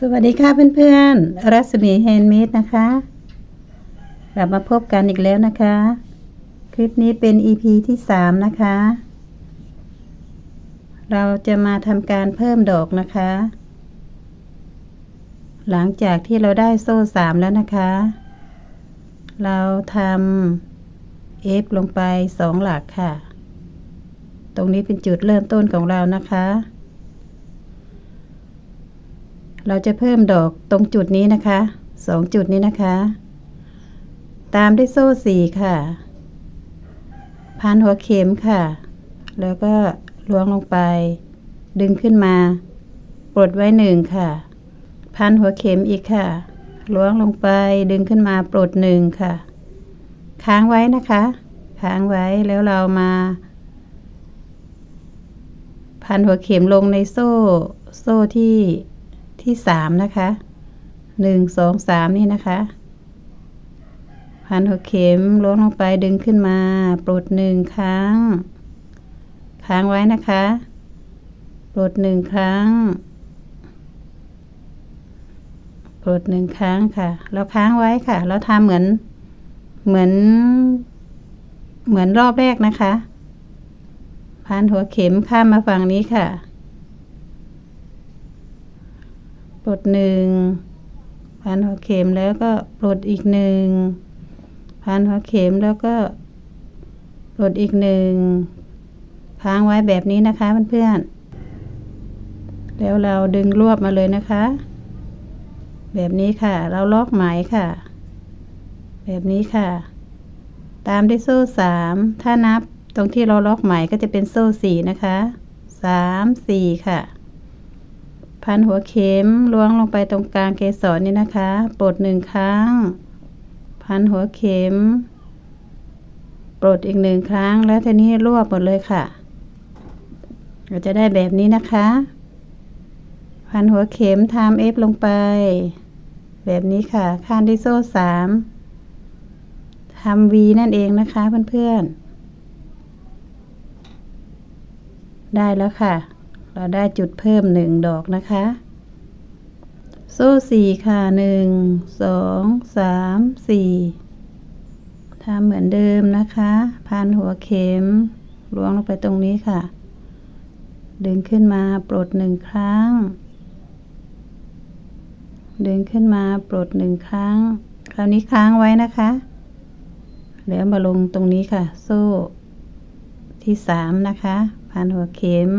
สวัสดีค่ะเพื่อนๆ รัศมีแฮนด์เมดนะคะ กลับมาพบกันอีกแล้วนะคะ คลิปนี้เป็น EP ที่ 3 นะคะ เราจะมาทำการเพิ่มดอกนะคะ หลังจากที่เราได้โซ่ 3 แล้วนะคะ เราทำ F ลงไป 2 หลักค่ะ ตรงนี้เป็นจุดเริ่มต้นของเรานะคะ เราจะเพิ่มดอกตรงจุดนี้นะคะสองจุดนี้นะคะ ตามด้วยโซ่สี่ค่ะพันหัวเข็มค่ะ แล้วก็ล้วงลงไป ดึงขึ้นมาปลดไว้หนึ่งค่ะ พันหัวเข็มอีกค่ะ ล้วงลงไปดึงขึ้นมาปลดหนึ่งค่ะ ค้างไว้นะคะ ค้างไว้แล้วเรามา พันหัวเข็มลงในโซ่ โซ่ที่ ที่สามนะคะหนึ่งสองสามนี่นะคะพันหัวเข็มล้วงลงไปดึงขึ้นมาปลดหนึ่งครั้ง ค้างไว้นะคะปลดหนึ่งครั้งปลดหนึ่งครั้งค่ะ เราค้างไว้ค่ะ เราทำเหมือนเหมือน เหมือนรอบแรกนะคะพันหัวเข็มข้ามมาฝั่งนี้ค่ะ ปลดหนึ่งพันหัวเข็มแล้วก็ปลดอีกหนึ่งพันหัวเข็มแล้วก็ปลดอีกหนึ่งค้างไว้แบบนี้นะคะเพื่อนๆแล้วเราดึงรวบมาเลยนะคะ แบบนี้ค่ะ เราล็อกไหมค่ะ แบบนี้ค่ะ ตามด้วยโซ่สามถ้านับตรงที่เราล็อกไหมก็จะเป็นโซ่สี่นะคะสามสี่ค่ะ พันหัวเข็มล้วงลงไปตรงกลางเกสรนี่นะคะ ปลดหนึ่งครั้ง พันหัวเข็ม ปลดอีกหนึ่งครั้ง แล้วทีนี้รวบหมดเลยค่ะ เราจะได้แบบนี้นะคะ พันหัวเข็มทำเอฟลงไป แบบนี้ค่ะข้างที่โซ่สามทำวีนั่นเองนะคะเพื่อนๆ ได้แล้วค่ะ เราได้จุดเพิ่มหนึ่งดอกนะคะ โซ่สี่ค่ะหนึ่งสองสามสี่ทำเหมือนเดิมนะคะพันหัวเข็มล้วงลงไปตรงนี้ค่ะ ดึงขึ้นมาปลดหนึ่งครั้ง ดึงขึ้นมาปลดหนึ่งครั้ง คราวนี้ค้างไว้นะคะ แล้วมาลงตรงนี้ค่ะ โซ่ที่สามนะคะพันหัวเข็ม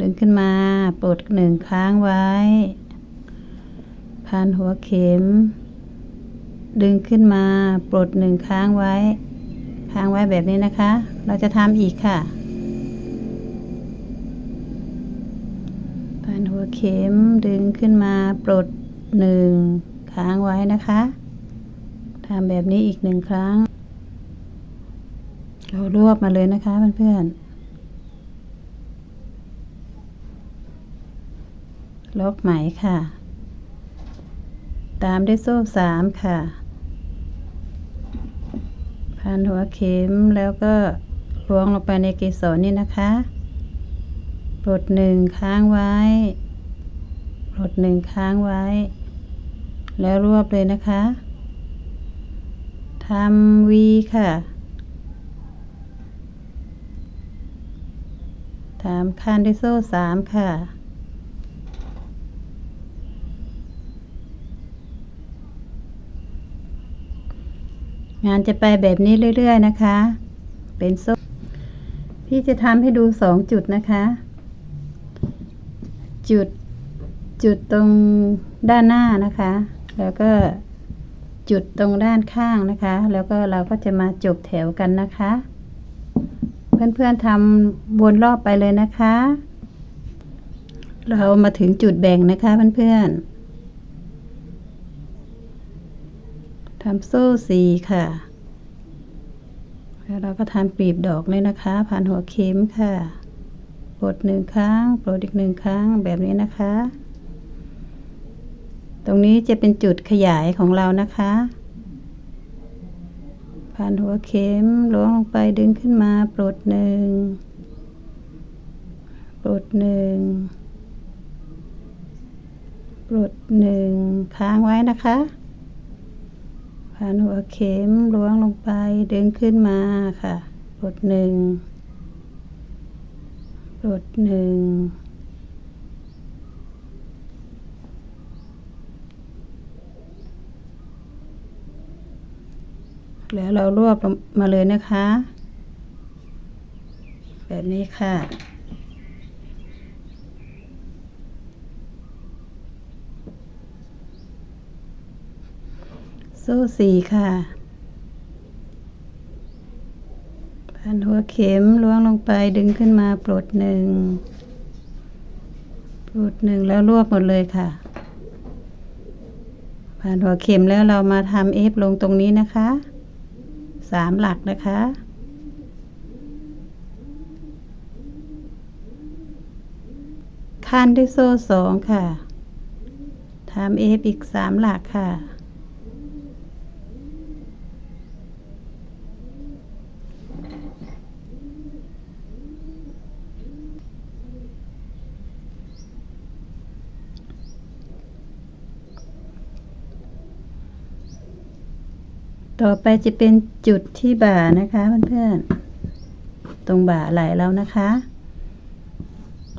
ดึงขึ้นมาปลดหนึ่งค้างไว้ พันหัวเข็ม ดึงขึ้นมาปลดหนึ่งค้างไว้ ค้างไว้แบบนี้นะคะ เราจะทำอีกค่ะ พันหัวเข็มดึงขึ้นมาปลดหนึ่งค้างไว้นะคะทำแบบนี้อีกหนึ่งครั้ง เรารวบมาเลยนะคะเพื่อนๆ ล็อกไหมค่ะ ตามด้วยโซ่สามค่ะ พันหัวเข็มแล้วก็ล้วงลงไปในเกสรนี่นะคะปลดหนึ่งค้างไว้ปลดหนึ่งค้างไว้ แล้วรวบเลยนะคะทำวีค่ะทำคันด้วยโซ่สามค่ะ งานจะไปแบบนี้เรื่อย ๆ นะคะ เป็นโซ่พี่จะทำให้ดูสองจุดนะคะ จุดจุดตรงด้านหน้านะคะ แล้วก็จุดตรงด้านข้างนะคะ แล้วก็เราก็จะมาจบแถวกันนะคะ เพื่อนๆทำวนรอบไปเลยนะคะ เรามาถึงจุดแบ่งนะคะเพื่อนๆ ทำโซ่สีค่ะ แล้วเราก็ทำปีบดอกเลยนะคะ ผ่านหัวเข็มค่ะปลดหนึ่งครั้งปลดอีกหนึ่งครั้งแบบนี้นะคะ ตรงนี้จะเป็นจุดขยายของเรานะคะ ผ่านหัวเข็มล้วงลงไปดึงขึ้นมาปลดหนึ่งปลดหนึ่งปลดหนึ่งค้างไว้นะคะ ผ่านหัวเข็มล้วงลงไปดึงขึ้นมาค่ะปลดหนึ่งปลดหนึ่งแล้วเรารวบลงมาเลยนะคะ แบบนี้ค่ะ โซ่สี่ค่ะพันหัวเข็มล้วงลงไปดึงขึ้นมาปลดหนึ่งปลดหนึ่งแล้วรวบหมดเลยค่ะ ผ่านหัวเข็มแล้วเรามาทำเอฟลงตรงนี้นะคะสามหลักนะคะขั้นด้วยโซ่สองค่ะทำเอฟอีกสามหลักค่ะ ต่อไปจะเป็นจุดที่บ่านะคะเพื่อนๆ ตรงบ่าไหลแล้วนะคะ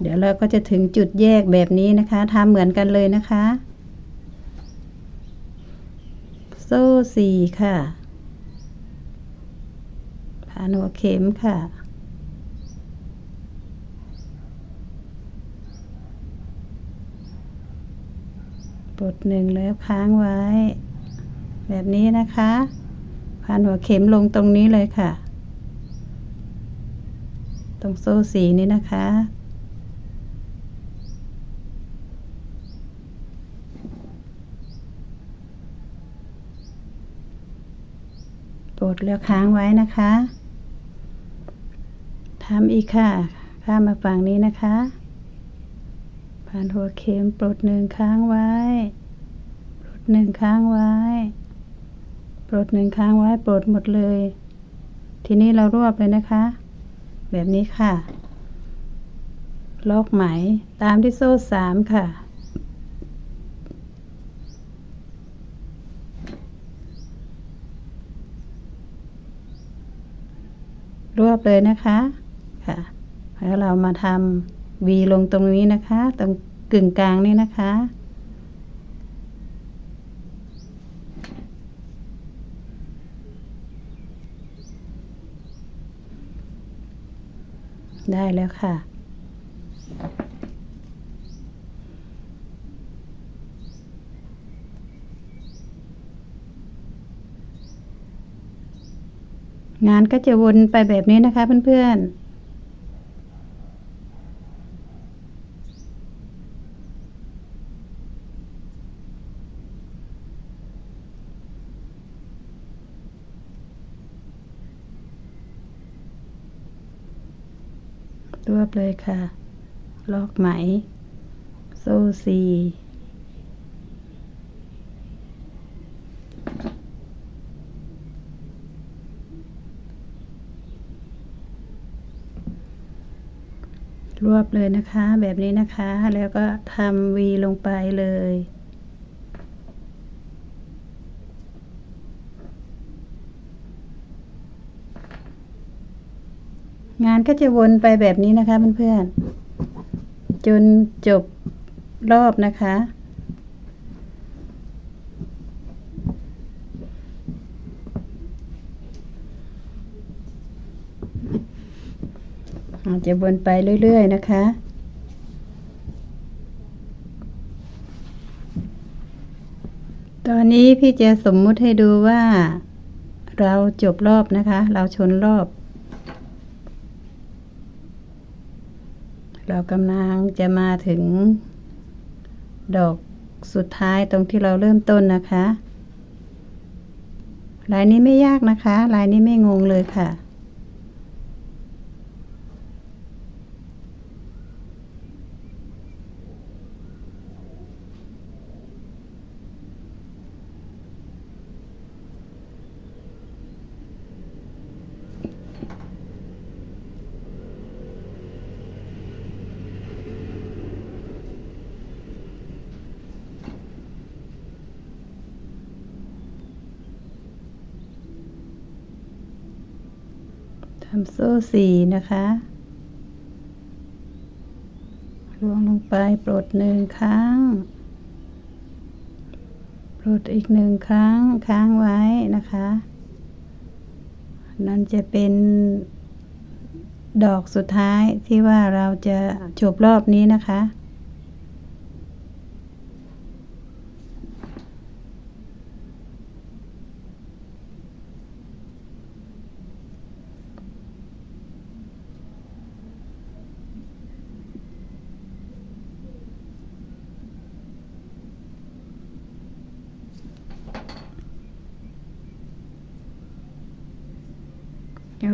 เดี๋ยวเราก็จะถึงจุดแยกแบบนี้นะคะทำเหมือนกันเลยนะคะ โซ่สี่ค่ะผ่านหัวเข็มค่ะปลดหนึ่งแล้วค้างไว้ แบบนี้นะคะ ผ่านหัวเข็มลงตรงนี้เลยค่ะ ตรงโซ่สีนี้นะคะปลดแล้วค้างไว้นะคะทำอีกค่ะ ข้ามมาฝั่งนี้นะคะ ผ่านหัวเข็มปลดหนึ่งค้างไว้ ปลดหนึ่งค้างไว้ ปลดหนึ่งค้างไว้ปลดหมดเลย ทีนี้เรารวบเลยนะคะ แบบนี้ค่ะ ล็อกไหมตามที่โซ่สามค่ะ รวบเลยนะคะค่ะแล้วเรามาทำ V ลงตรงนี้นะคะ ตรงกึ่งกลางนี่นะคะ ได้แล้วค่ะ งานก็จะวนไปแบบนี้นะคะเพื่อนๆ เลยค่ะ ลอกไหม โซ่สีรวบเลยนะคะ แบบนี้นะคะ แล้วก็ทำวีลงไปเลย งานก็จะวนไปแบบนี้นะคะเพื่อนๆจนจบรอบนะคะ อาจจะวนไปเรื่อย ๆ นะคะตอนนี้พี่จะสมมุติให้ดูว่า เราจบรอบนะคะ เราชนรอบ เรากำลังจะมาถึง ดอกสุดท้ายตรงที่เราเริ่มต้นนะคะ ลายนี้ไม่ยากนะคะ ลายนี้ไม่งงเลยค่ะ ทำโซ่สี่นะคะลวงลงไปปลดหนึ่งครั้ง ปลดอีกหนึ่งครั้งค้างไว้นะคะ นั่นจะเป็นดอกสุดท้ายที่ว่าเราจะจบรอบนี้นะคะ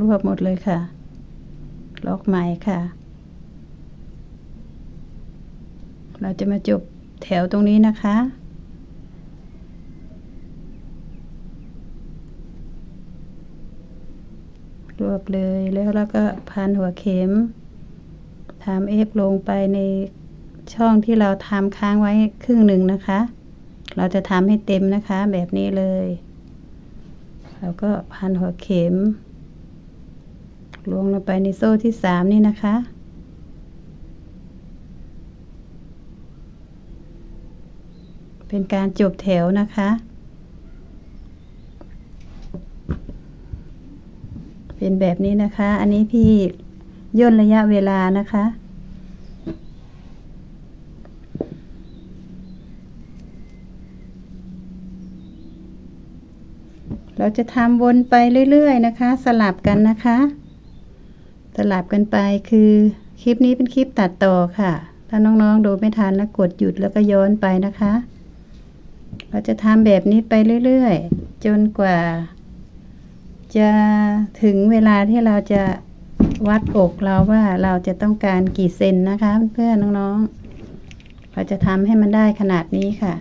รวบหมดเลยค่ะ ล็อกใหม่ค่ะ เราจะมาจบแถวตรงนี้นะคะ รวบเลยแล้วเราก็พันหัวเข็มทำเอฟลงไปในช่องที่เราทำค้างไว้ครึ่งหนึ่งนะคะ เราจะทำให้เต็มนะคะแบบนี้เลย แล้วก็พันหัวเข็ม ลวงลงไปในโซ่ที่สามนี่นะคะ เป็นการจบแถวนะคะ เป็นแบบนี้นะคะ อันนี้พี่ย่นระยะเวลานะคะเราจะทำวนไปเรื่อย ๆ นะคะ สลับกันนะคะ สลับกันไปคือคลิปนี้เป็นคลิปตัดต่อค่ะ ถ้าน้องๆ ดูไม่ทันแล้วกดหยุดแล้วก็ย้อนไปนะคะ เราจะทำแบบนี้ไปเรื่อยๆ จนกว่า จะถึงเวลาที่เราจะวัดอกเราว่าเราจะต้องการกี่เซนนะคะ เพื่อนน้องๆ เราจะทำให้มันได้ขนาดนี้ค่ะ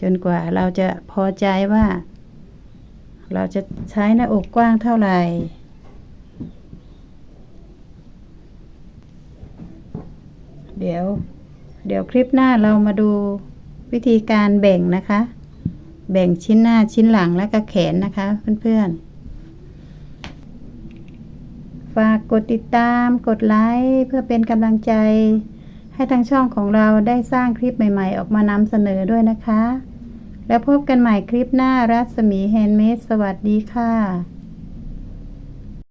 จนกว่าเราจะพอใจว่า เราจะใช้หน้าอกกว้างเท่าไหร่ เดี๋ยว เดี๋ยวคลิปหน้าเรามาดูวิธีการแบ่งนะคะ แบ่งชิ้นหน้าชิ้นหลังและก็แขนนะคะ เพื่อนๆ ฝากกดติดตามกดไลค์เพื่อเป็นกำลังใจ ให้ทางช่องของเราได้สร้างคลิปใหม่ๆ ออกมานำเสนอด้วยนะคะ แล้วพบกันใหม่คลิปหน้ารัศมีแฮนด์เมดสวัสดีค่ะ